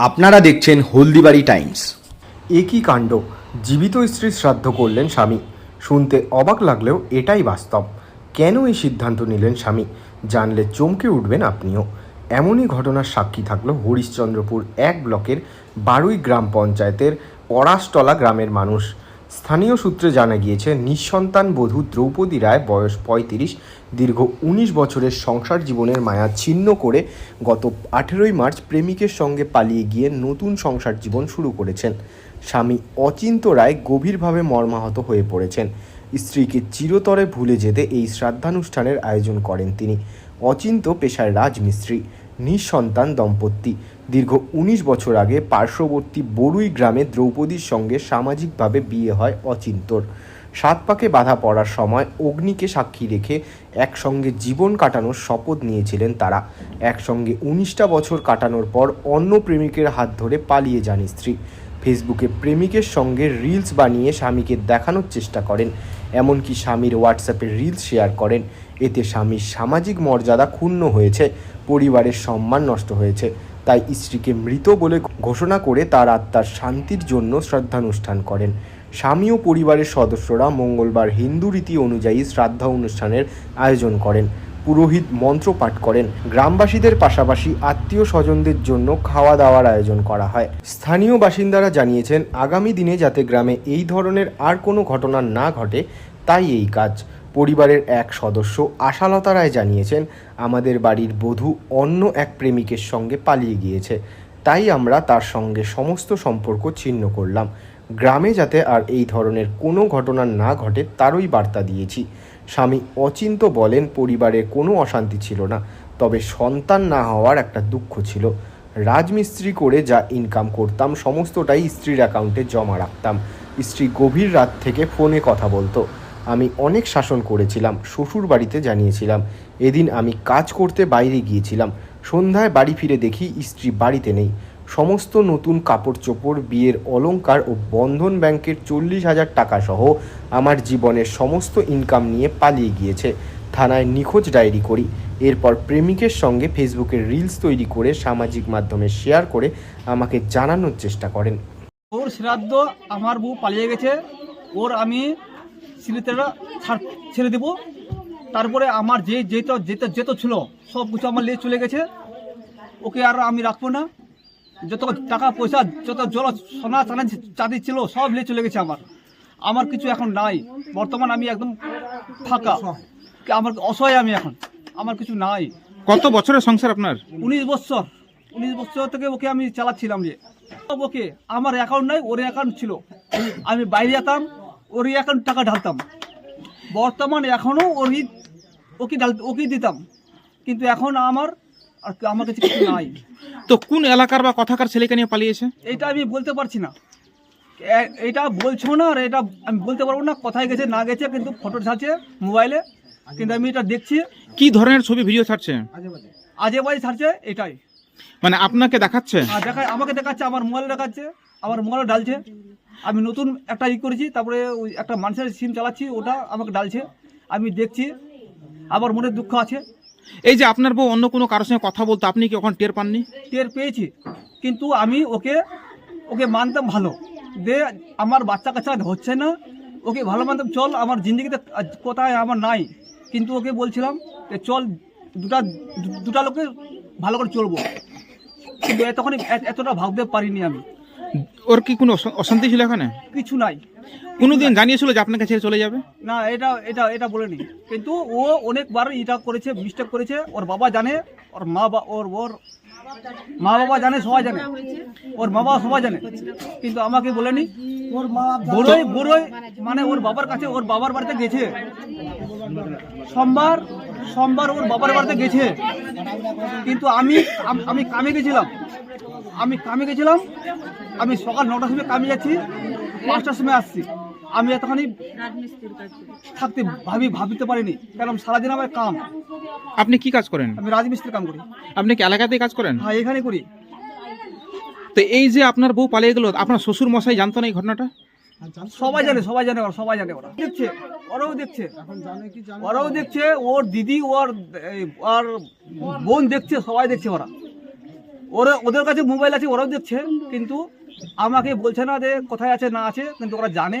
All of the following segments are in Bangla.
আপনারা দেখছেন হলদিবাড়ি টাইমস। একই কাণ্ড, জীবিত স্ত্রীর শ্রাদ্ধ করলেন স্বামী। শুনতে অবাক লাগলেও এটাই বাস্তব। কেন এই সিদ্ধান্ত নিলেন স্বামী? জানলে চমকে উঠবেন আপনিও। এমনই ঘটনার সাক্ষী থাকল হরিশ্চন্দ্রপুর এক ব্লকের বারুই গ্রাম পঞ্চায়েতের পরাশতলা গ্রামের মানুষ। স্থানীয় সূত্রে জানা গিয়েছে, নিঃসন্তান বধূ দ্রৌপদী রায় বয়স পঁয়ত্রিশ, দীর্ঘ উনিশ বছরের সংসার জীবনের মায়া ছিন্ন করে গত আঠেরোই মার্চ প্রেমিকের সঙ্গে পালিয়ে গিয়ে নতুন সংসার জীবন শুরু করেছেন। স্বামী অচিন্ত রায় গভীরভাবে মর্মাহত হয়ে পড়েছেন। স্ত্রীকে চিরতরে ভুলে যেতে এই শ্রাদ্ধানুষ্ঠানের আয়োজন করেন তিনি। অচিন্ত পেশায় রাজমিস্ত্রি, নিঃসন্তান দম্পতি। দীর্ঘ উনিশ বছর আগে পার্শ্ববর্তী বড়ুই গ্রামে দ্রৌপদীর সঙ্গে সামাজিকভাবে বিয়ে হয় অচিন্তর। সাত পাকে বাধা পড়ার সময় অগ্নিকে সাক্ষী রেখে একসঙ্গে জীবন কাটানোর শপথ নিয়েছিলেন তারা। একসঙ্গে উনিশটা বছর কাটানোর পর অন্য প্রেমিকের হাত ধরে পালিয়ে যান স্ত্রী। ফেসবুকে প্রেমিকের সঙ্গে রিলস বানিয়ে স্বামীকে দেখানোর চেষ্টা করেন। এমনকি স্বামীর হোয়াটসঅ্যাপে রিলস শেয়ার করেন। এতে স্বামীর সামাজিক মর্যাদা ক্ষুণ্ণ হয়েছে, পরিবারের সম্মান নষ্ট হয়েছে। তাই স্ত্রীকে মৃত বলে ঘোষণা করে তার আত্মার শান্তির জন্য শ্রদ্ধানুষ্ঠান করেন। স্বামী ও পরিবারের সদস্যরা মঙ্গলবার হিন্দু রীতি অনুযায়ী শ্রাদ্ধা অনুষ্ঠানের আয়োজন করেন। পুরোহিত মন্ত্র পাঠ করেন। গ্রামবাসীদের পাশাপাশি আত্মীয় স্বজনদের জন্য খাওয়া দাওয়ার আয়োজন করা হয়। স্থানীয় বাসিন্দারা জানিয়েছেন, আগামী দিনে যাতে গ্রামে এই ধরনের আর কোনো ঘটনা না ঘটে, তাই এই কাজ। পরিবারের এক সদস্য আশালতা রায় জানিয়েছেন, আমাদের বাড়ির বধূ অন্য এক প্রেমিকের সঙ্গে পালিয়ে গিয়েছে। তাই আমরা তার সঙ্গে সমস্ত সম্পর্ক ছিন্ন করলাম। গ্রামে যাতে আর এই ধরনের কোনো ঘটনা না ঘটে, তারই বার্তা দিয়েছি। স্বামী অচিন্ত বলেন পরিবারে কোনো অশান্তি ছিল না, তবে সন্তান না হওয়ার একটা দুঃখ ছিল। রাজমিস্ত্রি করে যা ইনকাম করতাম, সমস্তটাই স্ত্রীর অ্যাকাউন্টে জমা রাখতাম। স্ত্রী গভীর রাত থেকে ফোনে কথা বলতো। আমি অনেক শাসন করেছিলাম শ্বশুর বাড়িতে জানিয়েছিলাম। এদিন আমি কাজ করতে বাইরে গিয়েছিলাম। সন্ধ্যায় বাড়ি ফিরে দেখি স্ত্রী বাড়িতে নেই। সমস্ত নতুন কাপড় চোপড় বিয়ের অলংকার ও বন্ধন ব্যাংকের চল্লিশ হাজার টাকা সহ আমার জীবনের সমস্ত ইনকাম নিয়ে পালিয়ে গিয়েছে। থানায় নিখোঁজ ডায়েরি করি। এরপর প্রেমিকের সঙ্গে ফেসবুকে রিলস তৈরি করে সামাজিক মাধ্যমে শেয়ার করে আমাকে জানানোর চেষ্টা করেন। ওর শ্রাদ্ধ আমার বউ পালিয়ে গেছে। ওর আমি সিলিতেরা ছাড় ছেড়ে দেবো। তারপরে আমার যে যেটা যেটা যেত ছিল সব কিছু আমার নিয়ে চলে গেছে। ওকে আর আমি রাখব না। যত টাকা পয়সা যত জল সোনা চানা চাঁদি ছিল সব নিয়ে চলে গেছে আমার। আমার কিছু এখন নাই। বর্তমান আমি একদম ফাঁকা। আমার অসহায় আমি এখন। আমার কিছু নাই। কত বছরের সংসার আপনার? উনিশ বছর। উনিশ বছর থেকে ওকে আমি চালাচ্ছিলাম যে। ওকে। আমার অ্যাকাউন্ট নাই ওর অ্যাকাউন্ট ছিল। আমি বাইরে যেতাম। ওর অ্যাকাউন্ট টাকা ঢালতাম। বর্তমান এখনও ওরই ওকে ঢাল ওকে দিতাম। কিন্তু এখন আমার আর আমার কাছে কিছু নাই। তো কোন এলাকার বা কথাকার ছেলেকে নিয়ে পালিয়েছে? এটা আমি বলতে পারছি না। এটা বলছো না আর এটা আমি বলতে পারব না কোথায় গেছে না গেছে কিন্তু ফটো ছাড়ছে মোবাইলে কিন্তু আমি এটা দেখছি। কি ধরনের ছবি ভিডিও ছাড়ছে? আজে বাজে ছাড়ছে এটাই। মানে আপনাকে দেখাচ্ছে? আর দেখা আমাকে দেখাচ্ছে আমার মোবাইল দেখাচ্ছে। আমার মোবাইল ডালছে আমি নতুন একটা ই করেছি তারপরে ওই একটা মানুষের সিম চালাচ্ছি ওটা আমাকে ডালছে আমি দেখছি আমার মনে দুঃখ আছে। এই যে আপনার বউ অন্য কোনো কারোর সঙ্গে কথা বলতো আপনি কি ওখানে টের পাননি? টের পেয়েছি কিন্তু আমি ওকে ওকে মানতাম ভালো। দে আমার বাচ্চা কাচ্চা হচ্ছে না ওকে ভালো মানতাম চল আমার জিন্দগিতে কোথায় আমার নাই। কিন্তু ওকে বলছিলাম যে চল দুটা দুটা লোকে ভালো করে চলবো। কিন্তু এতক্ষণ এতটা ভাবতে পারিনি আমি। ওর কি কোনো অশান্তি ছিল এখানে? কিছু নাই। কোনোদিন জানিয়েছিল যে আপনার কাছে চলে যাবে? না এটা এটা এটা বলেনি। কিন্তু ও অনেকবার এটা করেছে মিস্টেক করেছে। ওর বাবা জানে ওর মা বা ওর ওর মা বাবা জানে সবাই জানে। ওর মা বাবা সবাই জানে। কিন্তু আমাকে বলেনি ওর মা বড়ই বড়ই মানে ওর বাবার কাছে ওর বাবার বাড়িতে গেছে। সোমবার সোমবার ওর বাবার বাড়িতে গেছে। কিন্তু আমি আমি কামে গেছিলাম। আমি কামে গেছিলাম। আমি সকাল নটার সময় কামে যাচ্ছি পাঁচটার সময় আসছি। আমি এতখানি থাকতে ভাবি ভাবিতে পারিনি কারণ সারাদিন আমার কাম। আপনি কি কাজ করেন? আমি রাজমিস্ত্রির কাম করি। আপনি কি এলাকাতেই কাজ করেন? হ্যাঁ এখানে করি। তো এই যে আপনার বউ পালিয়ে গেল আপনার শ্বশুর মশাই জানতো না এই ঘটনাটা? সবাই জানে সবাই জানে ওরা সবাই জানে ওরা। দেখছে ওরাও দেখছে। ওরাও দেখছে ওর দিদি ওর ওর বোন দেখছে সবাই দেখছে ওরা। ওরা ওদের কাছে মোবাইল আছে ওরাও দেখছে কিন্তু আমাকে বলছে না যে কোথায় আছে না আছে কিন্তু ওরা জানে।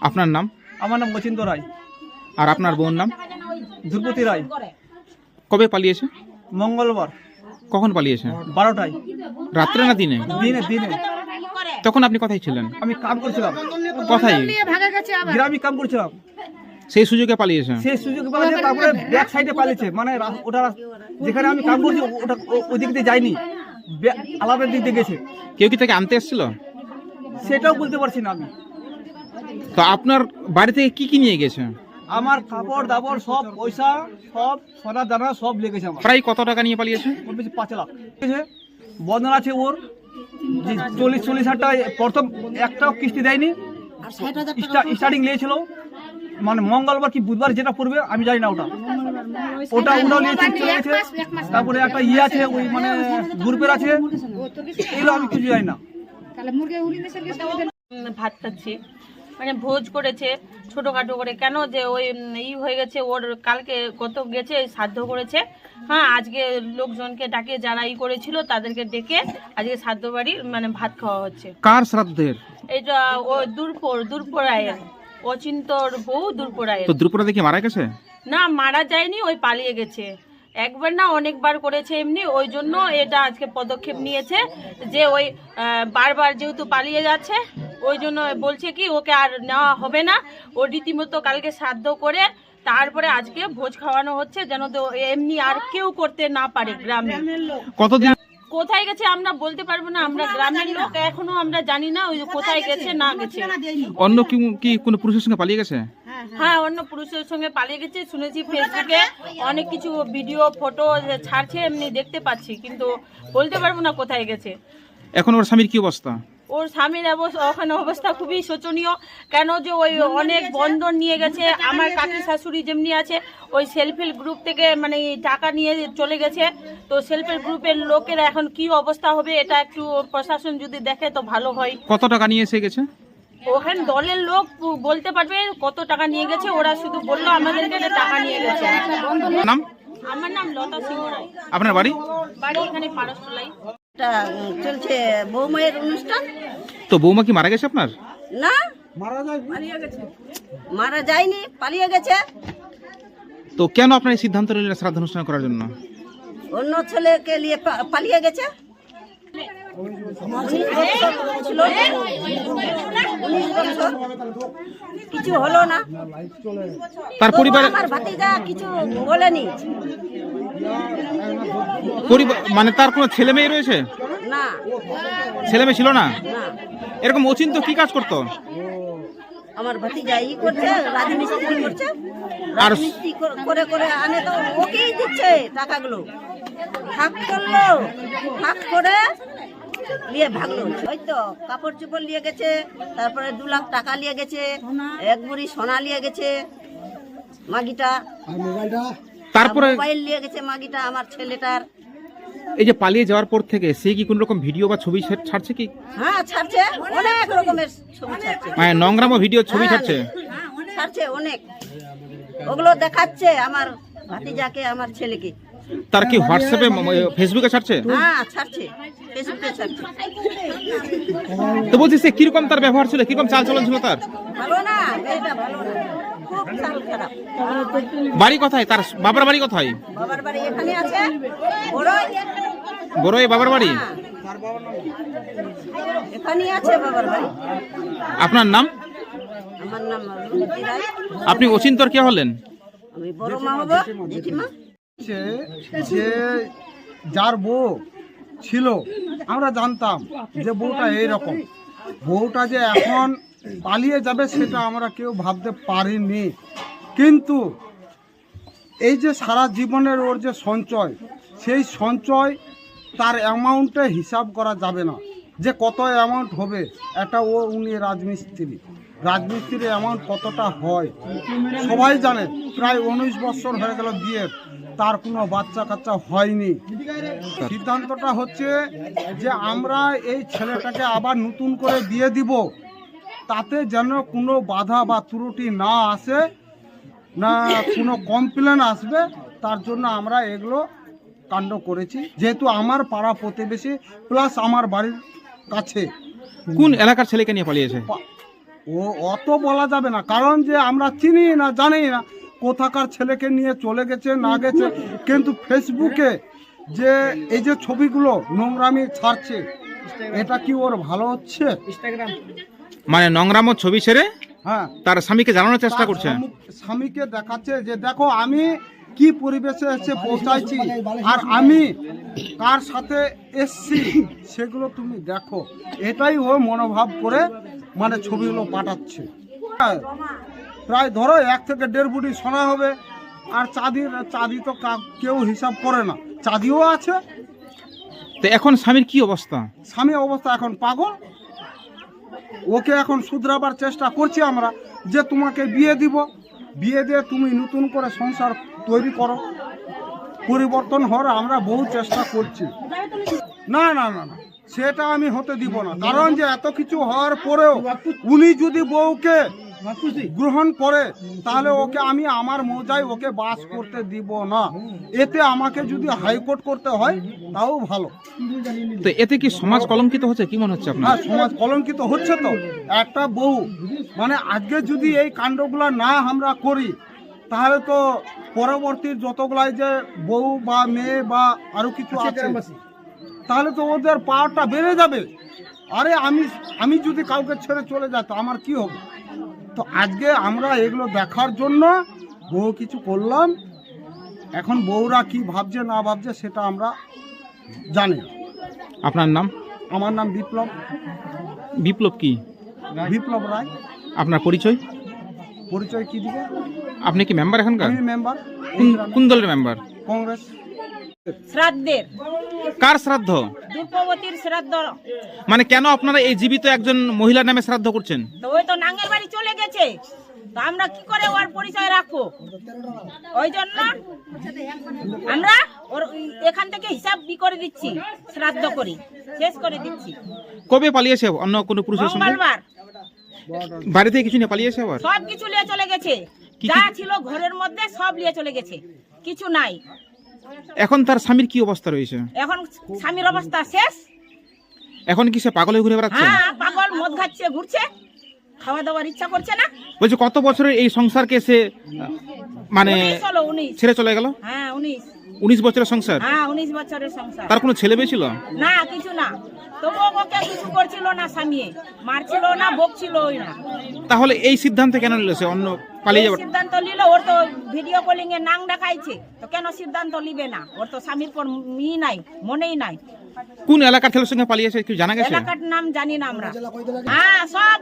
আপনার নাম? আমার নাম মচিন্দ রায়। আর আপনার বোন নাম? ধ্রুপতি রায়। কবে পালিয়েছে? মঙ্গলবার। কখন পালিয়েছে? বারোটায়। রাত্রে না দিনে? দিনে দিনে। তখন আপনি কোথায় ছিলেন? আমি কাম করছিলাম। কোথায়? গ্রামে কাম করছিলাম। সেই সুযোগে পালিয়েছে? সেই সুযোগ পালিয়েছে তারপরে ব্যাক সাইডে পালিয়েছে। মানে ওটা যেখানে আমি কাম করছি ওটা ওই দিক দিয়ে যায়নি। ব্যাক- আলাদা দিক দিয়ে গেছে। কেউ কি তাকে আনতে এসেছিল? সেটাও বলতে পারছি না আমি। তো আপনার বাড়ি থেকে কি কি নিয়ে গেছে? আমার কাপড় দাপড় সব পয়সা সব সোনা দানা সব লেগেছে আমার। প্রায় কত টাকা নিয়ে পালিয়েছে? ওর বেশি পাঁচ লাখ। ঠিক আছে? বন্ধন আছে ওর। যে চল্লিশ চল্লিশ হাজার টাকা প্রথম একটাও কিস্তি দেয়নি। স্টার্টিং নিয়েছিল। মানে মঙ্গলবার কি বুধবার যেটা পড়বে আমি জানি না ওটা। ওটা ওটাও নিয়েছে চলে গেছে। তারপরে একটা ইয়ে আছে ওই মানে গ্রুপের আছে। এগুলো আমি কিছু জানি না। ভাত খাচ্ছি। মানে ভোজ করেছে ছোটখাটো করে। কেন যে ওই ই হয়ে গেছে ওর কালকে কত গেছে সাধ্য করেছে। হ্যাঁ আজকে লোকজনকে ডাকে যারা ই করেছিল তাদেরকে ডেকে আজকে সাধ্য বাড়ির মানে ভাত খাওয়া হচ্ছে। কার শ্রাদ্ধের? এটা ও দূরপুর দূরপুর আয়ের অচিন্তর বউ দূরপুর আয়ের তো দ্রুপদা দেখি মারা গেছে? না মারা যায়নি ওই পালিয়ে গেছে। একবার না অনেকবার করেছে এমনি ওই জন্য এটা আজকে পদক্ষেপ নিয়েছে যে ওই বারবার যেহেতু পালিয়ে যাচ্ছে ওই জন্য বলছে কি ওকে আর নেওয়া হবে না। ও রীতিমতো কালকে শ্রাদ্ধ করে তারপরে আজকে ভোজ খাওয়ানো হচ্ছে যেন তো এমনি আর কেউ করতে না পারে গ্রামে। কতদিন? কোথায় গেছে আমরা বলতে পারব না আমরা গ্রামের লোক এখনও আমরা জানি না ওই কোথায় গেছে? না গেছে। অন্য কি কি কোনো পুরুষের সঙ্গে পালিয়ে গেছে? হ্যাঁ অন্য পুরুষের সঙ্গে পালিয়ে গেছে শুনেছি ফেসবুকে অনেক কিছু ভিডিও ফটো ছাড়ছে এমনি দেখতে পাচ্ছি কিন্তু বলতে পারব না কোথায় গেছে। এখন ওর স্বামীর কি অবস্থা? ওর স্বামীর ওখানে অবস্থা খুবই শোচনীয়। কেন যে ওই অনেক বন্ধন নিয়ে গেছে আমার কাকি শাশুড়ি যেমনি আছে ওই সেলফ হেল্প গ্রুপ থেকে মানে টাকা নিয়ে চলে গেছে। তো সেলফ হেল্প গ্রুপের লোকেরা এখন কি অবস্থা হবে এটা একটু প্রশাসন যদি দেখে তো ভালো হয়। কত টাকা নিয়ে এসে গেছে? ওখানে দলের লোক বলতে পারবে কত টাকা নিয়ে গেছে ওরা শুধু বলল আমাদেরকে টাকা নিয়ে গেছে। আমার নাম লতা সিংহ রায়। আপনার বাড়ি? বাড়ি এখানে পারসতলাই উম, চলছে বৌমায়ের অনুষ্ঠান। তো বৌমা কি মারা গেছে আপনার? না? মারা যায়নি পালিয়ে গেছে। তো কেন আপনার এই সিদ্ধান্ত নিলেন শ্রাদ্ধ অনুষ্ঠান করার জন্য? অন্য ছেলেকে নিয়ে পা- পালিয়ে গেছে। ছিল। উনিশ বছর। কিছু হলো না। তার পরিবারে আমার ভাতিজা কিছু বলেনি। মানে তার কোনো ছেলে মেয়ে রয়েছে? না। ছেলে মেয়ে ছিল না? এরকম অচিন্ত কি কাজ করতো? আমার করছে রাজমিস্ত্রি করছে। রাজমিস্ত্রি করে করে আনে তো ওকেই দিচ্ছে টাকাগুলো। ভাগ করল ভাগ করে নিয়ে ভাগলো। ওই তো কাপড় চোপড় নিয়ে গেছে তারপরে দু লাখ টাকা নিয়ে গেছে এক বুড়ি সোনা নিয়ে গেছে মাগিটা। তারপরে মোবাইল নিয়ে গেছে মাগিটা আমার ছেলেটার। এই যে পালিয়ে যাওয়ার পর থেকে সে কি কোন রকম ভিডিও বা ছবি ছাড়ছে কি? হ্যাঁ ছাড়ছে। অনেক রকমের ছবি ছাড়ছে। মানে নোংরাম ভিডিও ছবি হ্যাঁ, ছাড়ছে? ছাড়ছে অনেক। ওগুলো দেখাচ্ছে আমার ভাতিজাকে আমার ছেলেকে। তার কি হোয়াটসঅ্যাপে ফেসবুকে ছাড়ছে? হ্যাঁ ছাড়ছে। ফেসবুকে ছাড়ছে। তো বলছি সে কীরকম তার ব্যবহার ছিল? কীরকম চাল চলন ছিল তার? ভালো না মেয়েটা ভালো বাড়ি কোথায়? তার বাবার বাড়ি কোথায়? বাবার বাড়ি এখানে আছে। বড়ই। বড় এই বাবার বাড়ি? হ্যাঁ। আছে বাবার বাড়ি। আপনার নাম? আমার নাম আপনি অচিন্তর কে হলেন? আমি বড় মা হব জেঠিমা। যে যার বউ ছিল আমরা জানতাম যে বউটা এই রকম বউটা যে এখন পালিয়ে যাবে সেটা আমরা কেউ ভাবতে পারিনি। কিন্তু এই যে সারা জীবনের ওর যে সঞ্চয়, সেই সঞ্চয় তার অ্যামাউন্টে হিসাব করা যাবে না। যে কত অ্যামাউন্ট হবে একটা ও, উনি রাজমিস্ত্রি। রাজমিস্ত্রির অ্যামাউন্ট কতটা হয়, সবাই জানে। প্রায় উনিশ বছর হয়ে গেল বিয়ের তার কোনো বাচ্চা কাচ্চা হয়নি। সিদ্ধান্তটা হচ্ছে যে আমরা এই ছেলেটাকে আবার নতুন করে দিয়ে দিব। তাতে যেন কোনো বাধা বা ত্রুটি না আসে না কোনো কমপ্লেন আসবে তার জন্য আমরা এগুলো কাণ্ড করেছি। যেহেতু আমার পাড়া প্রতিবেশী প্লাস আমার বাড়ির কাছে। কোন এলাকার ছেলেকে নিয়ে পালিয়েছে? ও অত বলা যাবে না। কারণ যে আমরা চিনি না জানি না কোথাকার ছেলেকে নিয়ে চলে গেছে না গেছে। কিন্তু ফেসবুকে যে এই যে ছবিগুলো নোংরামি ছাড়ছে এটা কি ওর ভালো হচ্ছে? মানে নোংরামো ছবি ছেড়ে হ্যাঁ। তার স্বামীকে জানানোর চেষ্টা করছে। স্বামীকে দেখাচ্ছে যে দেখো আমি কি পরিবেশে এসে পৌঁছাইছি আর আমি কার সাথে এসছি সেগুলো তুমি দেখো। এটাই ও মনোভাব করে মানে ছবিগুলো পাঠাচ্ছে। প্রায় ধরো এক থেকে দেড় বুটি সোনা হবে আর চাঁদির চাঁদি তো কেউ হিসাব করে না। চাঁদিও আছে। তো এখন স্বামীর কি অবস্থা? স্বামী অবস্থা এখন পাগল। ওকে এখন শুধরাবার চেষ্টা করছি আমরা যে তোমাকে বিয়ে দিব। বিয়ে দিয়ে তুমি নতুন করে সংসার তৈরি করো। পরিবর্তন হওয়ার আমরা বহু চেষ্টা করছি। না না না না, সেটা আমি হতে দিব না। কারণ যে এত কিছু হওয়ার পরেও উনি যদি বউকে গ্রহণ করে তাহলে ওকে আমি আমার মজায় ওকে বাস করতে দিব না। এতে আমাকে যদি হাইকোর্ট করতে হয় তাও ভালো। তো এতে কি সমাজ কলঙ্কিত হচ্ছে? কি মনে হচ্ছে আপনার? হ্যাঁ সমাজ কলঙ্কিত হচ্ছে তো। একটা বউ মানে আজকে যদি এই কাণ্ডগুলো না আমরা করি তাহলে তো পরবর্তী যতগুলাই যে বউ বা মেয়ে বা আরও কিছু আছে তাহলে তো ওদের পাওয়ারটা বেড়ে যাবে। আরে আমি আমি যদি কাউকে ছেড়ে চলে যাই তো আমার কি হবে? তো আজকে আমরা এগুলো দেখার জন্য বহু কিছু করলাম। এখন বউরা কি ভাবছে না ভাবছে সেটা আমরা জানি আপনার নাম? আমার নাম বিপ্লব। বিপ্লব কি? বিপ্লব রায়। আপনার পরিচয়? পরিচয় কি দিবে? আপনি কি মেম্বার এখানকার? মেম্বার কোন দলের মেম্বার কংগ্রেস। শ্রাদ্ধের। কার শ্রাদ্ধ? মানে কেন আপনারা এই জীবিত একজন মহিলার নামে শ্রাদ্ধ করছেন? তো ওই তো নাঙ্গের বাড়ি চলে গেছে। তো আমরা কি করে ওর পরিচয় রাখব? ওই জন্য আমরা ওর এখান থেকে হিসাব বি করে দিচ্ছি শ্রাদ্ধ করি শেষ করে দিচ্ছি। কবে পালিয়েছে অন্য কোনো পুরুষের সঙ্গে? মঙ্গলবার। বাড়ি থেকে কিছু নিয়ে পালিয়েছে আবার? সব কিছু নিয়ে চলে গেছে। যা ছিল ঘরের মধ্যে সব নিয়ে চলে গেছে। কিছু নাই। এখন তার স্বামীর কি অবস্থা রয়েছে? এখন স্বামীর অবস্থা শেষ। এখন কি সে পাগল ঘুরে বেড়াচ্ছে? হ্যাঁ পাগল মদ খাচ্ছে ঘুরছে। খাওয়া দাওয়ার ইচ্ছা করছে না। বলছে কত বছরের এই সংসারকে সে মানে ছেড়ে চলে গেল? হ্যাঁ উনিশ। উনিশ বছরের সংসার? হ্যাঁ উনিশ বছরের সংসার। তার কোনো ছেলে মেয়ে ছিল? না কিছু না। তবুও ওকে কিছু করছিল না স্বামী। মারছিল না বকছিলই না। তাহলে এই সিদ্ধান্তে কেন নিল সে? অন্য পালিয়ে সিদ্ধান্ত নিল ওর তো ভিডিও কলিং এ নাং দেখাইছে। তো কেন সিদ্ধান্ত নিবে না? ওর তো স্বামীর পর মি নাই মনেই নাই। কোন এলাকার ছেলের সঙ্গে পালিয়েছে কি জানা গেছে? এলাকার নাম জানি না আমরা। হ্যাঁ সব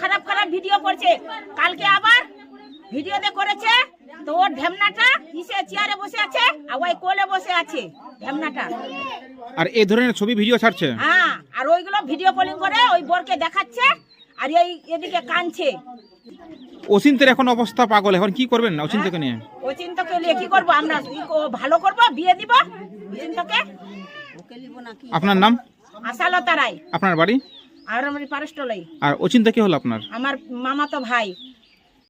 খারাপ খারাপ ভিডিও করছে। কালকে আবার ভিডিওতে করেছে। তো ওর ঢেমনাটা কিসে চেয়ারে বসে আছে? আর ওই কোলে বসে আছে ঢেমনাটা। আর এই ধরনের ছবি ভিডিও ছাড়ছে? হ্যাঁ আর ওইগুলো ভিডিও কলিং করে ওই বোরকে দেখাচ্ছে আর এই এদিকে কানছে অচিন্তের এখন অবস্থা পাগল এখন কি করবেন অচিন্তকে নিয়ে? ও চিন্তাকে নিয়ে কি করব আমরা? ভালো করব? বিয়ে দিব? চিন্তাকে আপনার নাম? আশালতা রায়। আপনার বাড়ি? আর আমার পারস্টলাই। আর অচিন্তা কি হলো আপনার? আমার মামা তো ভাই।